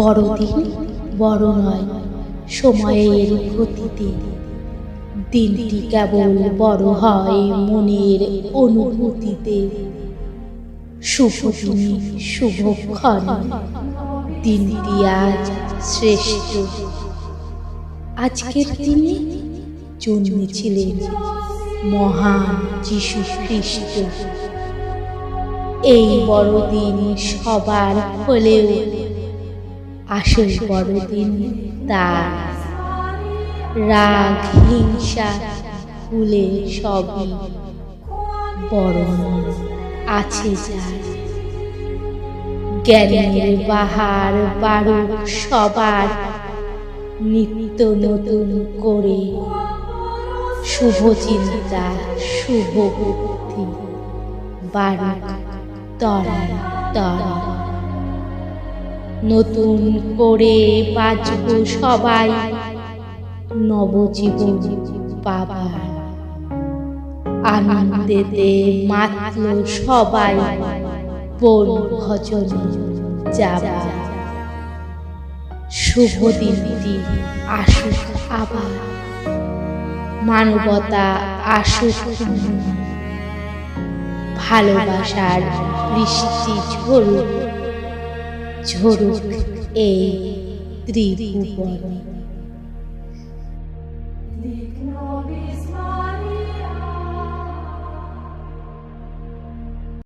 বড়দিন, বড় নয়, সময়ের গতিতে। দিনটি কেবল বড় হয় মনের অনুভূতিতে। শুভ দিনে শুভক্ষণ দিনটি আজ শ্রেষ্ঠ। আজকের দিনে জন্মেছিলেন মহান যিশু খ্রিস্ট এই বড়দিন সবার হলেও আসল বড়দিন তার রাগ হিংসা ভুলে সবই বরং আছে যার। জ্ঞানের বাহার বারুক সবার। নিত্য নতুন করে শুভ চিন্তা শুভ বুদ্ধি বারুক তরা তরা নতুন করে বাঁচব সবাই নবজীবন পাবার আনন্দেতে মাতল সবাই বন ভজনে যাবা। শুভ দিনটি আসুক আবার, মানবতা আসুক ভালোবাসার বৃষ্টি ঝরুক ঝরুক এই ত্রিভুবনে।